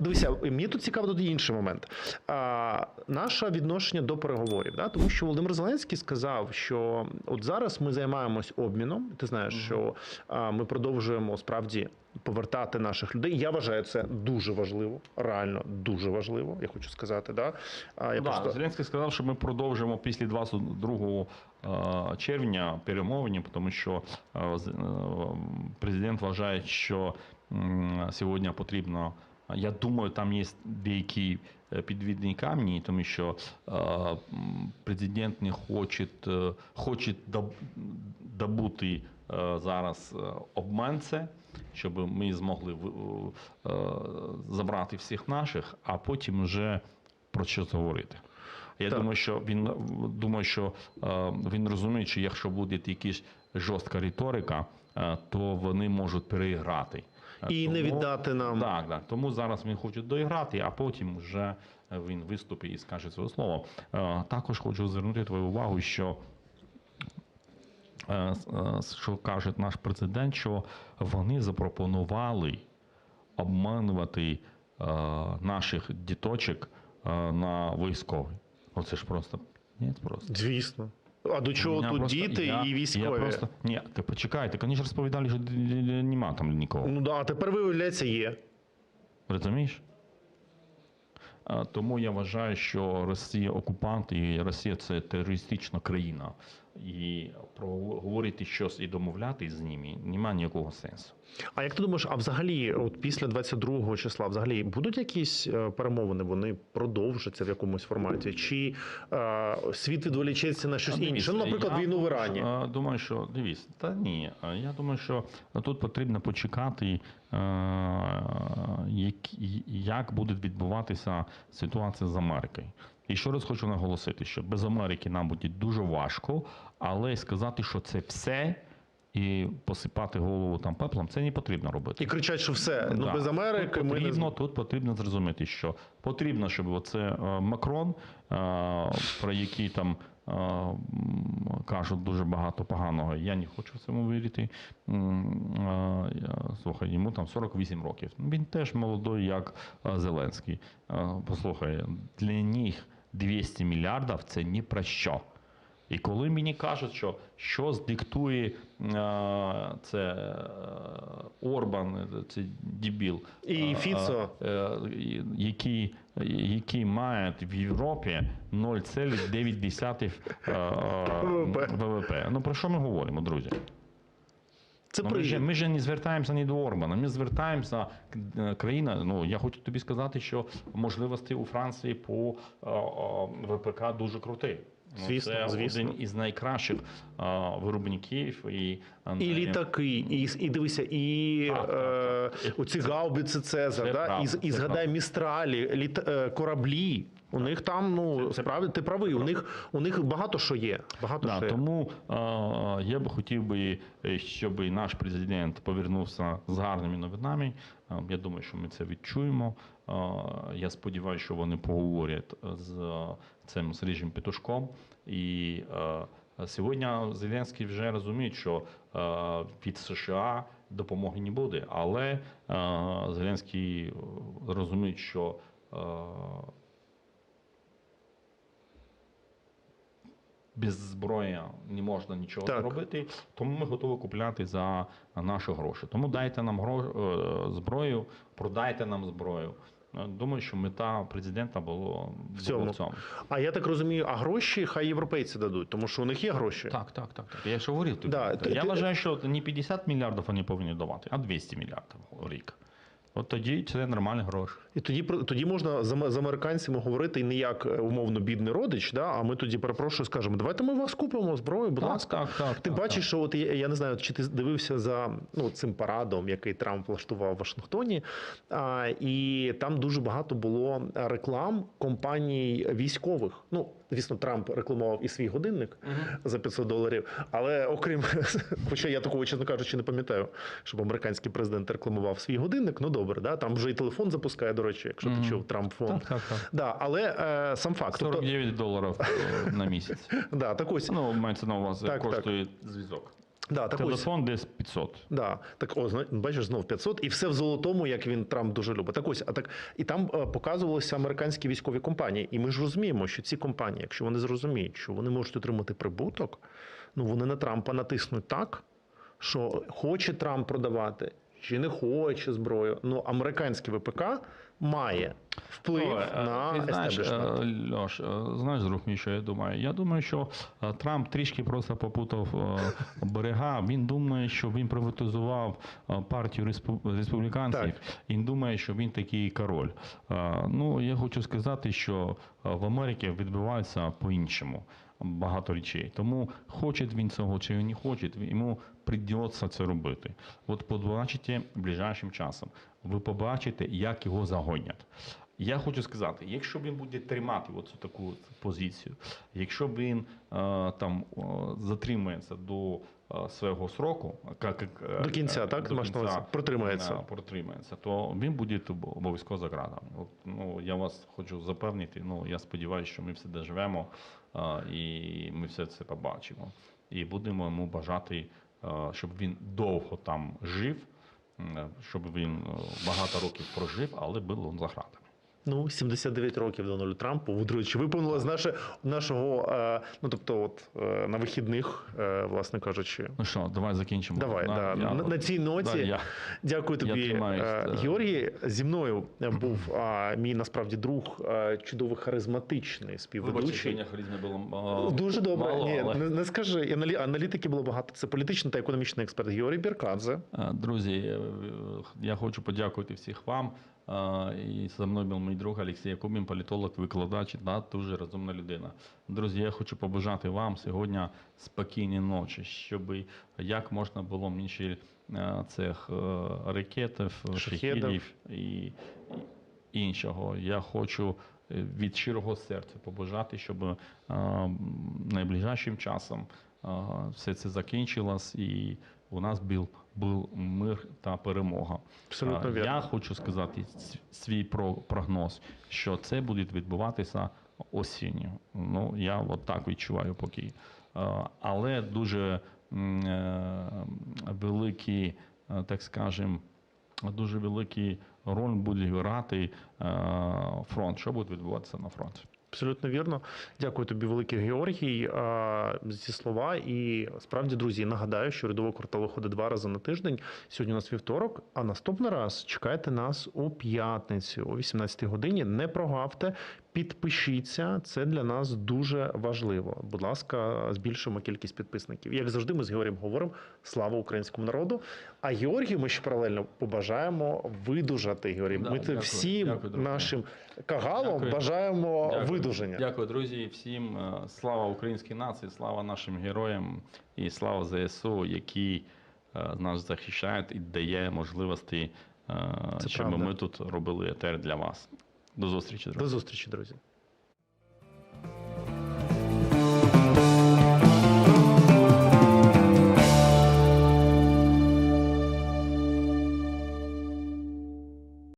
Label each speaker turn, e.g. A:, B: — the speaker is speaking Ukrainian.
A: Дивися, мені тут цікаво тут інший момент. А, наше відношення до переговорів, да? тому що Володимир Зеленський сказав, що от зараз ми займаємось обміном. Ти знаєш, що а, ми продовжуємо справді повертати наших людей. Я вважаю це дуже важливо, реально дуже важливо. Я хочу сказати. Да? А, я
B: да,
A: просто...
B: Зеленський сказав, що ми продовжимо після 22 е, червня перемовини, тому що е, президент вважає, що сьогодні потрібно. Я думаю, там є деякі е, підвідні камні, тому що е, президент не хоче, е, хоче добути зараз обманце, щоб ми змогли забрати всіх наших, а потім вже про щось говорити. Я
A: Так.
B: думаю, що він думаю, що він розуміє, що якщо буде якась жорстка риторика, то вони можуть переіграти.
A: І не віддати нам.
B: Так, так. Тому зараз він хоче доіграти, а потім вже він виступить і скаже своє слово. Е, Також хочу звернути твою увагу, що е, е, що каже наш президент, що вони запропонували обманувати е, наших діточок е, на військовий. Оце ж просто ні, просто.
A: Звісно. А до чого тут
B: просто-
A: діти
B: я-
A: і військові?
B: Я просто, ні, ти почекайте, вони ж розповідали, що нема там нікого.
A: Ну да, а тепер виявляється, є.
B: Розумієш? Тому я вважаю, що Росія окупант і Росія це терористична країна. І про говорити щось і домовляти з ними немає ніякого сенсу.
A: А як ти думаєш, а взагалі, от після 22 числа, взагалі будуть якісь е, перемовини? Вони продовжаться в якомусь форматі? Чи е, світ відволічеться на щось
B: Дивись,
A: інше? Ну, наприклад,
B: я
A: війну в Ірані.
B: Думаю, що дивись, та ні. Я думаю, що тут потрібно почекати, е, як, як буде відбуватися ситуація з Америкою. І ще раз хочу наголосити, що без Америки нам буде дуже важко, але сказати, що це все. І посипати голову там пеплом, це не потрібно робити.
A: І кричать, що все, ну
B: Да.
A: без Америки
B: тут
A: ми
B: потрібно,
A: не
B: тут потрібно зрозуміти, що потрібно, щоб оце е, Макрон, е, про який там е, кажуть дуже багато поганого. Я не хочу в цьому вірити. Слухай, йому там 48 років. Він теж молодий, як Зеленський. Послухай, для них 200 мільярдів це ні про що. І коли мені кажуть, що щось диктує е, це е, Орбан, це дебіл,
A: І
B: е,
A: Фіцо.
B: які, які мають в Європі 0,9 е, е,
A: ВВП.
B: ВВП. Ну про що ми говоримо, друзі?
A: Це
B: Ну, ми, ж, ми ж не звертаємося ні до Орбана, ми звертаємося е, країна. Ну я хочу тобі сказати, що можливості у Франції по е, е, ВПК дуже круті. Ну,
A: Звісно,
B: це
A: звісно.
B: один із найкращих е, виробників і,
A: І літаки, і, і дивися, і
B: Так, так, так.
A: оці гаубиці Цезар,
B: Це
A: да?
B: правда,
A: і, і
B: це
A: згадай містралі, літ, кораблі. У них там, ну справді, ти правий, у них, у них багато що є. Багато
B: Да,
A: що є.
B: тому е, я би хотів би, е, щоб наш президент повернувся з гарними новинами. Я думаю, що ми це відчуємо. Я сподіваюся, що вони поговорять з цим Сергієм Петушком. І сьогодні Зеленський вже розуміє, що від США допомоги не буде, але Зеленський розуміє, що без зброї не можна нічого
A: Так.
B: зробити, тому ми готові купляти за наші гроші. Тому дайте нам гро... е, зброю, продайте нам зброю. Е, Думаю, що мета президента було
A: В цьому.
B: в цьому.
A: А я так розумію, а гроші хай європейці дадуть, тому що у них є гроші.
B: Так, так, так, так. Я ж говорив тобі.
A: Да,
B: я
A: ти-
B: вважаю, що не 50 мільярдів вони повинні давати, а 200 мільярдів в рік. От тоді це нормальні гроші.
A: І тоді тоді можна з, американцями говорити і не як е, умовно бідний родич, да? а ми тоді перепрошую, скажемо, давайте ми вас купимо зброю, будь
B: Так,
A: ласка.
B: так, так,
A: Ти
B: так,
A: бачиш, що от я, я не знаю, чи ти дивився за ну, цим парадом, який Трамп влаштував в Вашингтоні, а, і там дуже багато було реклам компаній військових. Ну, звісно, Трамп рекламував і свій годинник за 500 доларів. Але окрім, хоча я такого, чесно кажучи, не пам'ятаю, щоб американський президент рекламував свій годинник. Ну добре, да? там вже і телефон запускає, до речі, якщо ти чув Трамп фон.
B: Так, так, так.
A: Да, але е, сам факт. Тобто,
B: 49 доларів е, на місяць.
A: да, так ось.
B: Ну, мається на увазі,
A: Так,
B: коштує зв'язок.
A: Да, так ось.
B: Телефон десь 500.
A: Да, так о, бачиш, знов 500, і все в золотому, як він Трамп дуже любить. Так ось, а так і там е, показувалися американські військові компанії. І ми ж розуміємо, що ці компанії, якщо вони зрозуміють, що вони можуть отримати прибуток, ну вони на Трампа натиснуть так, що хоче Трамп продавати. Чи не хоче зброю? Ну, американське ВПК має вплив
B: Ой, е,
A: на
B: знаєш, е, Льош, е, знаєш, друг мій, що я думаю? Я думаю, що Трамп трішки просто попутав берега. Він думає, що він приватизував партію респу- республіканців.
A: Так.
B: Він думає, що він такий король. Ну, я хочу сказати, що в Америці відбувається по-іншому. Багато речей. Тому хоче він цього чи не хоче, йому придеться це робити. От побачите ближайшим часом. Ви побачите, як його загонять. Я хочу сказати, якщо він буде тримати оцю таку позицію, якщо він е, там е, затримається до е, свого сроку, як,
A: До кінця, так?
B: до кінця,
A: Протримається.
B: протримається, то він буде обов'язково за. От, ну, я вас хочу запевнити, ну, я сподіваюся, що ми все доживемо і ми все це побачимо. І будемо йому бажати, щоб він довго там жив, щоб він багато років прожив, але був за ґратами.
A: Ну, 79 років Дональду Трампу. До речі, виповнилось наше нашого. Е, ну тобто, от е, на вихідних, е, власне кажучи.
B: Ну що, давай закінчимо.
A: Давай,
B: На-
A: да.
B: я-
A: на, на цій ноті.
B: да, я-
A: Дякую
B: Я
A: тобі,
B: тримаюсь,
A: е. Георгій. Зі мною був а, мій насправді друг, е, чудовий харизматичний
B: Вибачте,
A: співведучий.
B: харизми було е,
A: Дуже добре.
B: мало,
A: Ні,
B: але-
A: не, не скажи. Аналі- Аналітики було багато. Це політичний та економічний експерт Георгій Біркадзе.
B: Е, Друзі, е, я хочу подякувати всіх вам. І за мною був мій друг Олексій Якубін, політолог, викладач та дуже розумна людина. Друзі, я хочу побажати вам сьогодні спокійні ночі, щоб як можна було менше е, цих е, ракетів, шахідів і іншого. Я хочу е, від щирого серця побажати, щоб найближчим часом все це закінчилось і у нас був, був мир та перемога.
A: Абсолютно
B: Е,
A: вірно.
B: Я хочу сказати свій про- прогноз, що це буде відбуватися осінню. Ну, я от так відчуваю поки. Е, Але дуже е, великий, так скажем, дуже великий роль буде грати фронт. Що буде відбуватися на фронті?
A: Абсолютно вірно. Дякую тобі, великий Георгій, за ці слова. І справді, друзі, нагадаю, що рядово квартал виходить два рази на тиждень. Сьогодні у нас вівторок. А наступний раз чекайте нас у п'ятницю о 18 годині. Не прогавте, підпишіться. Це для нас дуже важливо. Будь ласка, збільшуємо кількість підписників. Як завжди, ми з Георгієм говоримо слава українському народу. А Георгію ми ще паралельно побажаємо видужати. Георгій.
B: Да,
A: ми
B: дякую.
A: всім
B: Дякую,
A: нашим кагалам
B: Дякую.
A: бажаємо
B: Дякую.
A: видуження.
B: Дякую, друзі. Всім е, слава українській нації, слава нашим героям і слава ЗСУ, які е, нас захищають і дає можливості, е,
A: Це
B: щоб
A: правда.
B: ми тут робили етер для вас. До зустрічі, друзі.
A: До зустрічі, друзі.